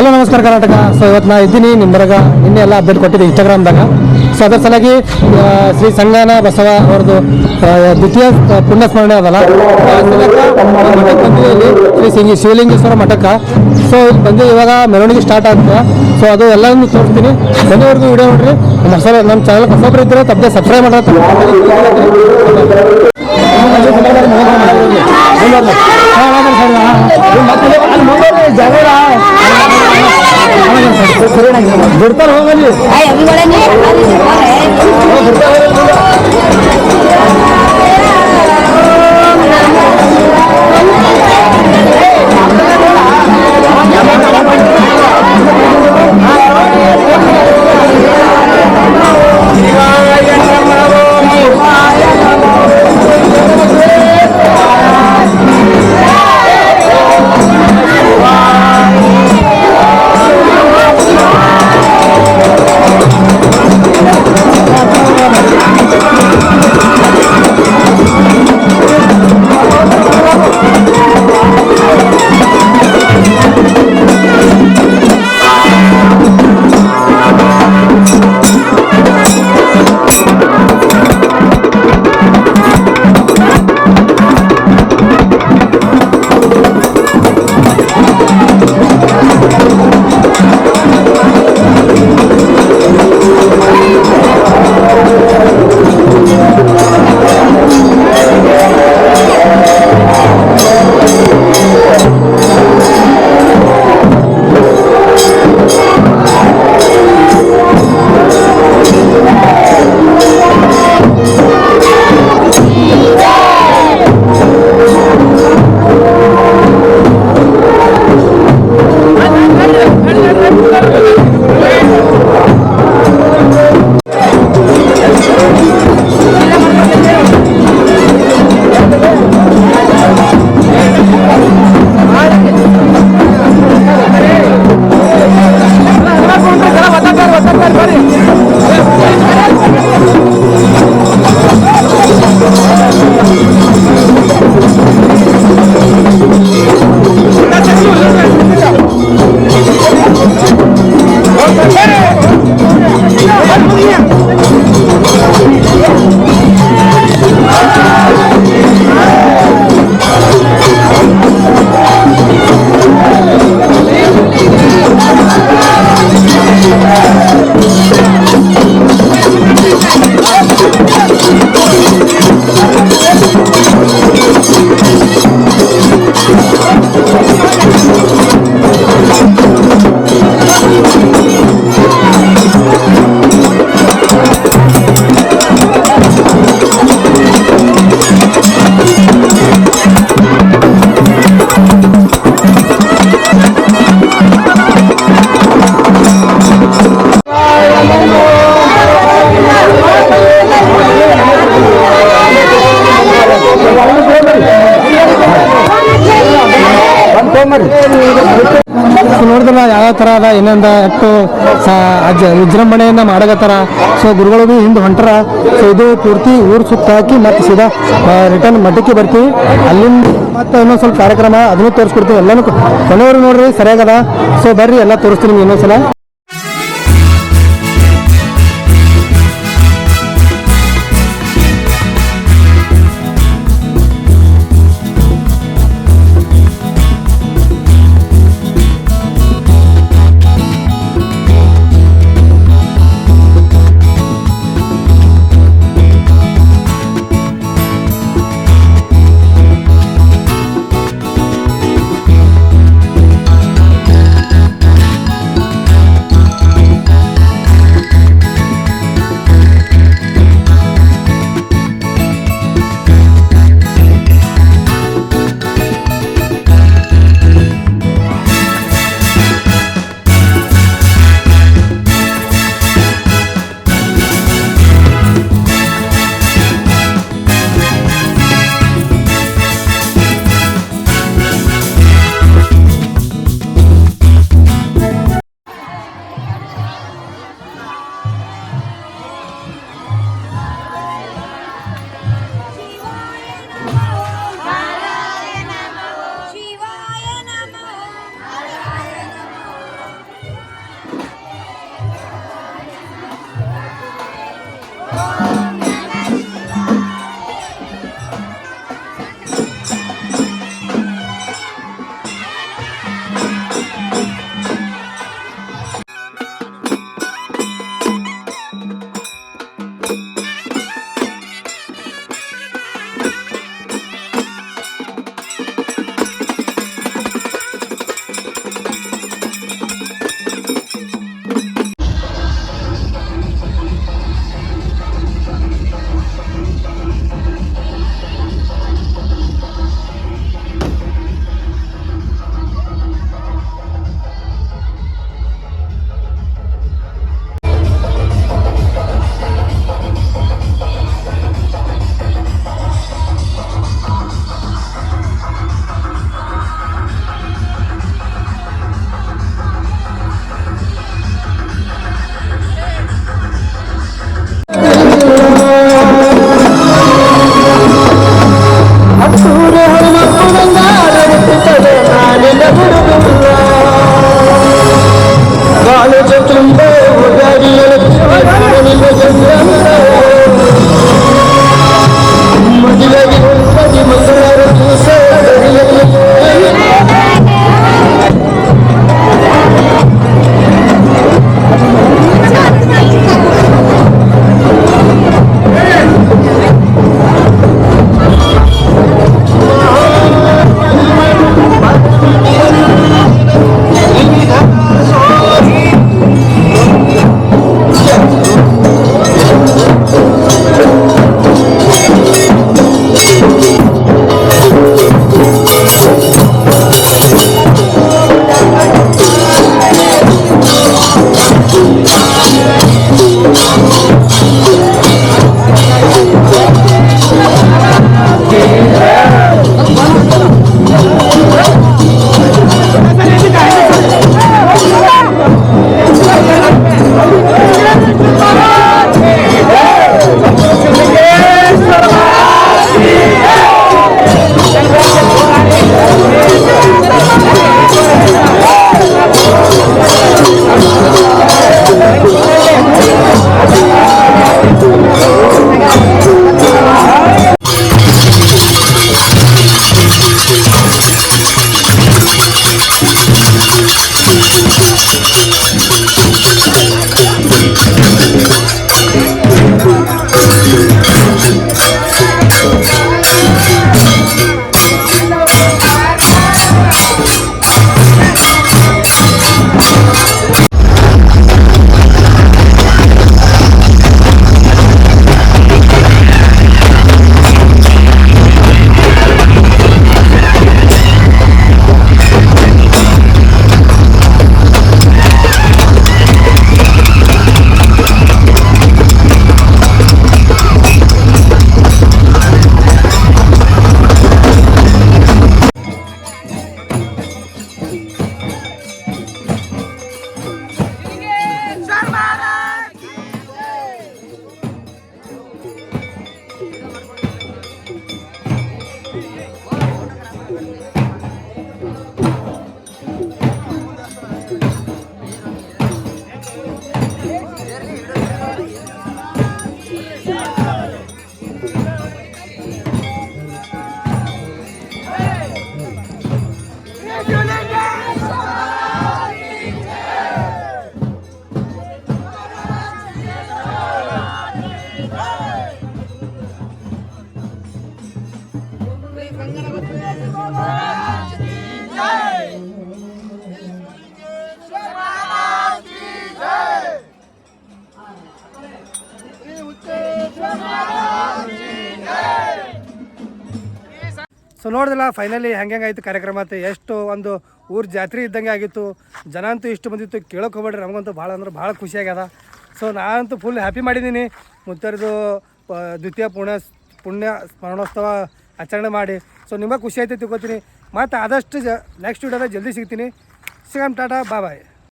Hello, ನಮಸ್ಕಾರ Karnataka. So ಇವತ್ತು ನಾ ಇದ್ದೀನಿ ನಿಮ್ಮರಗ ನಿನ್ನೆ ಎಲ್ಲ ಅಪ್ಡೇಟ್ ಕೊಟ್ಟಿದ್ದೆ ಇನ್ಸ್ಟಾಗ್ರಾಮ್ದಾಗ ಸೊ ಅದರ ಸಲಾಗಿ ಶ್ರೀ ಸಂಗಾನ ಬಸವ ಅವ್ರದ್ದು ದ್ವಿತೀಯ ಪುಣ್ಯ ಸ್ಮರಣೆ ಅದಲ್ಲ. ಶ್ರೀ ಸಿಂಗಿ, ಶಿವಲಿಂಗೇಶ್ವರ ಮಠಕ್ಕೆ. ಸೊ ಇಲ್ಲಿ ಬಂದು ಇವಾಗ ಮೆರವಣಿಗೆ ಸ್ಟಾರ್ಟ್ ಆಗ್ತದೆ ಸೊ ಅದು ಎಲ್ಲನೂ ತೋರಿಸ್ತೀನಿ. ಬಂದವರೆಗೂ ವಿಡಿಯೋ ನೋಡ್ರಿ. ಹೊಸ ನಮ್ಮ ಚಾನಲ್ ಹೊಸಬ್ರು ಇದ್ದರೆ ತಪ್ಪದೆ ಸಬ್ಸ್ಕ್ರೈಬ್ ಮಾಡೋದು ಬಿಡ್ತಾರೆ ಹೋಗಲ್ಲಿ. ನೋಡಿದ್ರಲ್ಲ ಯಾವ ಥರ ಅದ ಏನಂದ ಎಷ್ಟು ವಿಜೃಂಭಣೆಯಿಂದ ಮಾಡಕತ್ತಾರ ಸೊ ಗುರುಗಳು ಹಿಂದೆ ಹೊಂಟರ. ಸೊ ಇದು ಪೂರ್ತಿ ಊರು ಸುತ್ತ ಹಾಕಿ ಮತ್ತೆ ಸೀದಾ ರಿಟರ್ನ್ ಮಠಕ್ಕೆ ಬರ್ತೀವಿ. ಅಲ್ಲಿಂದ ಮತ್ತೆ ಇನ್ನೊಂದು ಸ್ವಲ್ಪ ಕಾರ್ಯಕ್ರಮ ಅದನ್ನು ತೋರಿಸ್ಕೊಡ್ತೀವಿ. ಎಲ್ಲನೂ ಕೊನೆಯವರು ನೋಡ್ರಿ, ಸರಿಯಾಗದ. ಸೊ ಬರ್ರಿ, ಎಲ್ಲ ತೋರಿಸ್ತೀನಿ ಇನ್ನೊಂದ್ಸಲ. ಸೊ ನೋಡಿದಲ್ಲ ಫೈನಲಿ ಹೆಂಗೆ ಆಯಿತು ಕಾರ್ಯಕ್ರಮ ಅಂತ ಎಷ್ಟು ಒಂದು ಊರ ಜಾತ್ರೆ ಇದ್ದಂಗೆ ಆಗಿತ್ತು. ಜನ ಅಂತೂ ಇಷ್ಟು ಬಂದಿತ್ತು, ಕೇಳೋಕೆ ಹೋಗ್ಬೇಡ್ರಿ, ನಮಗಂತೂ ಭಾಳ ಅಂದ್ರೆ ಭಾಳ ಖುಷಿ ಆಗ್ಯದ ಸೊ ನಾನಂತೂ ಫುಲ್ ಹ್ಯಾಪಿ ಮಾಡಿದ್ದೀನಿ. ಮುತ್ತರದು ದ್ವಿತೀಯ ಪುಣ್ಯ ಪುಣ್ಯ ಸ್ಮರಣೋತ್ಸವ ಆಚರಣೆ ಮಾಡಿ. ಸೊ ನಿಮಗೆ ಖುಷಿ ಆಯ್ತು ತಿಳ್ಕೊತೀನಿ. ಮತ್ತು ಆದಷ್ಟು ಜ ನೆಕ್ಸ್ಟ್ ವೀಡಿಯೋದಾಗ ಜಲ್ದಿ ಸಿಗ್ತೀನಿ. ಸಿಗಮ್ ಟಾಟಾ ಬಾಯ್